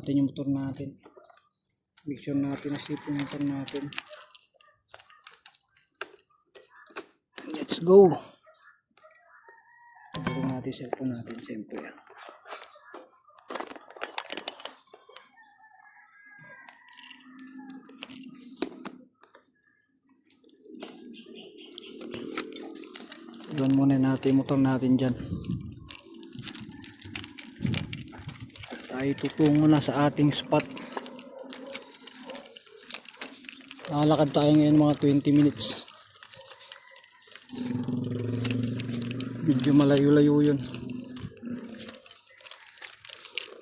natin yung motor natin. Make sure natin na safe yung motor natin. Let's go! Tagulong natin cellphone natin. Siyempre yan. Doon muna natin motor natin dyan. Tayo tutungo na sa ating spot. Nakalakad tayo ngayon mga 20 minutes. Medyo malayo-layo yun.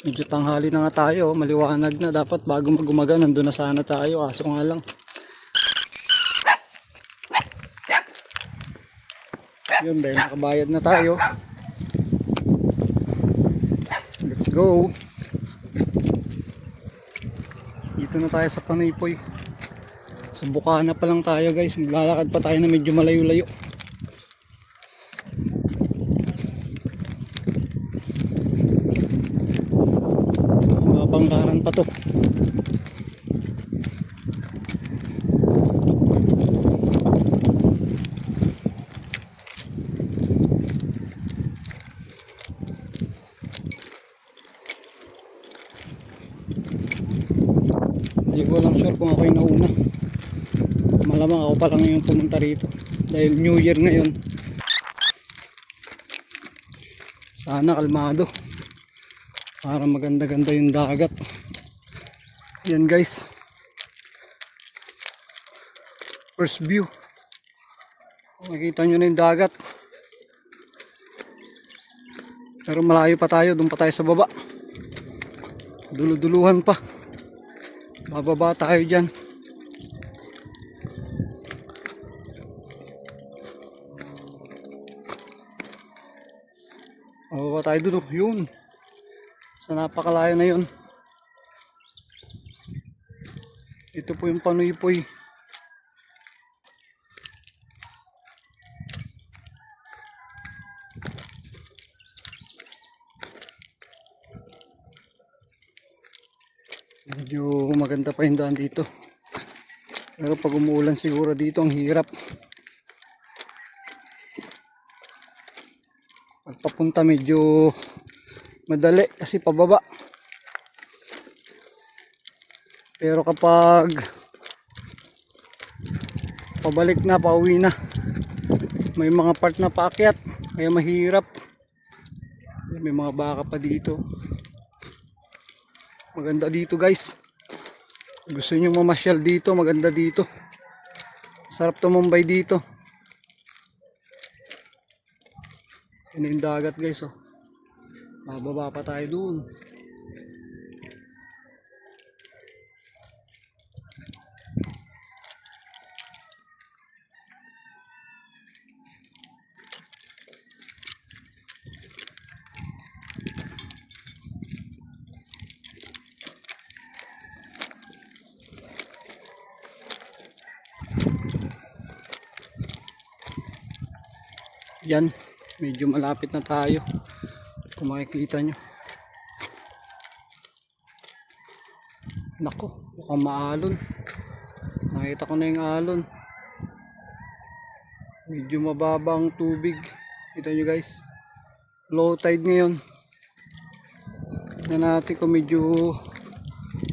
Medyo tanghali na nga tayo, maliwanag na. Dapat bago magumaga, nandun na sana tayo. Kaso nga lang, Yun dahil nakabayad na tayo. Let's go. Dito na tayo sa Panaypoy. Sa Bukana pa lang tayo guys. Maglalakad pa tayo na medyo malayo-layo. Mabanggaran pa to. Hindi ko lang sure kung ako yung nauna. Malamang ako pa lang yung pumunta rito. Dahil New Year ngayon. Sana kalmado. Para maganda-ganda yung dagat. Yan guys. First view. Makikita nyo na yung dagat. Pero malayo pa tayo. Doon pa tayo sa baba. Duluduluhan pa. Bababa tayo dyan. Bababa tayo dun. oh. Yun. Sa napakalayo na yun. Ito po yung panuypoy. Medyo maganda pa yung daan dito. Pero pag umuulan siguro dito ang hirap. Pag papunta medyo madali kasi pababa. Pero kapag pabalik na, pauwi na, may mga part na paakyat, kaya mahirap. May mga baka pa dito. Maganda dito guys. Gusto nyo mamasyal dito, maganda dito. Sarap tumumbay dito. Yan yung dagat guys oh. Mababa pa tayo dun. Yan, medyo malapit na tayo. Kung makikita nyo. Nako, mukhang maalon. Nakita ko na yung alon. Medyo mababa ang tubig. Kita nyo guys. Low tide ngayon. Tignan natin kung medyo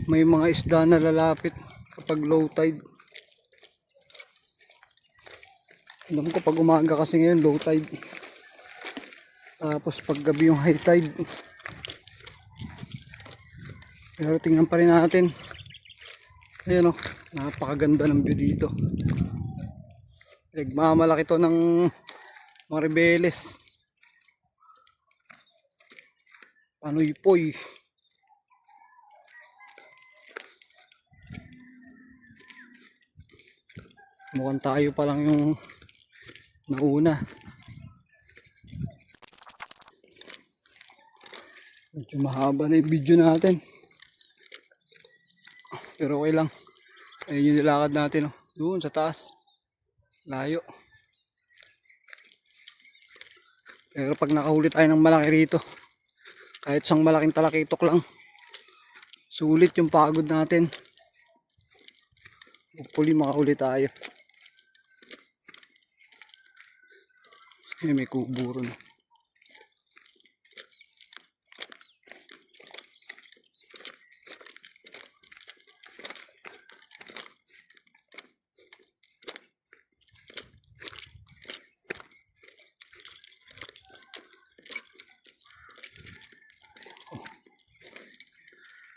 may mga isda na lalapit kapag low tide. Alam ko pag umaga kasi ngayon low tide. Tapos pag gabi yung high tide. Pero tingnan pa rin natin. Ayan o, napakaganda ng view dito. Nagmamalaki to ng mga rebeles. Panoy poy. Mukhang tayo pa lang yung nauna. Medyo mahaba na yung video natin. Pero okay lang. Ayun yung nilakad natin. Oh. Doon sa taas. Layo. Pero pag nakahuli tayo ng malaki rito, kahit isang malaking talakitok lang, sulit yung pagod natin. Hopefully makahuli tayo. Eh, may kubo ron.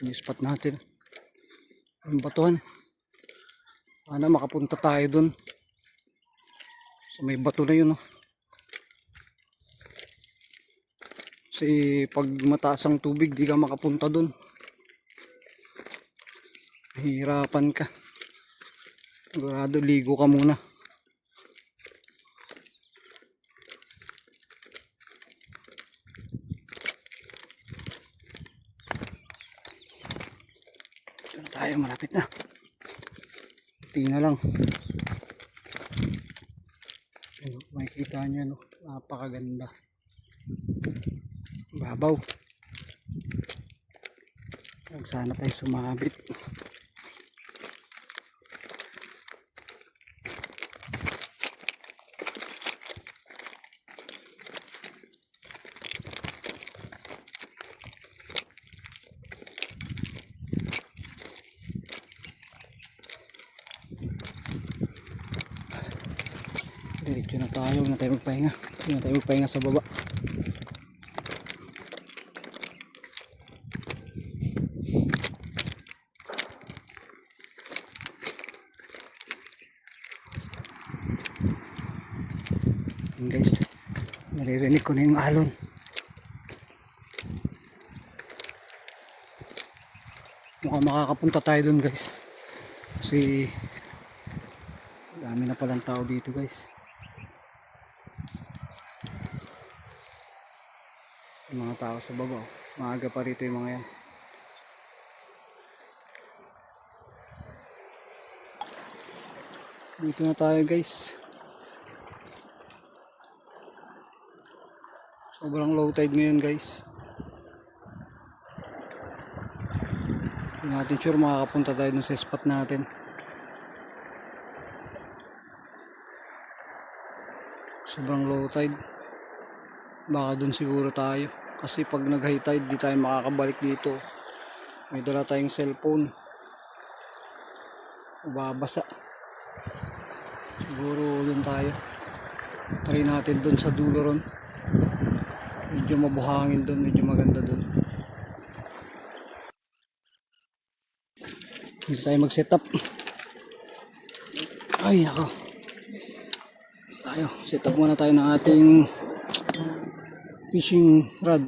Yung spot natin. Yung batuhan. Sana makapunta tayo dun. So may bato na yun. Oh. Kasi pag mataas ang tubig, di ka makapunta dun. Hirapan ka. Sigurado ligo ka muna. Tayo, malapit na. Tingnan na lang. Makikita nyo, no? napakaganda. Babaw. Sana tayo sumabit. Diretso na tayo, huwag na tayo magpahinga. Huwag na tayo magpahinga sa baba. Guys, naririnig ko na yung alon. Mukhang makakapunta tayo dun guys. Kasi dami na palang tao dito guys. Mga tao sa baba. Maaga pa rito yung mga yan. Dito na tayo guys. Sobrang low tide ngayon guys. Hindi natin sure makakapunta tayo dun sa spot natin. Sobrang low tide. Baka dun siguro tayo. Kasi pag nag high tide di tayo makakabalik dito. May dala tayong cellphone. Babasa. Siguro dun tayo. Try natin dun sa dulo ron. Medyo mabuhangin dun. Medyo maganda dun. Dito tayo mag-set up. Ay, nako. Tayo, set up muna tayo ng ating fishing rod.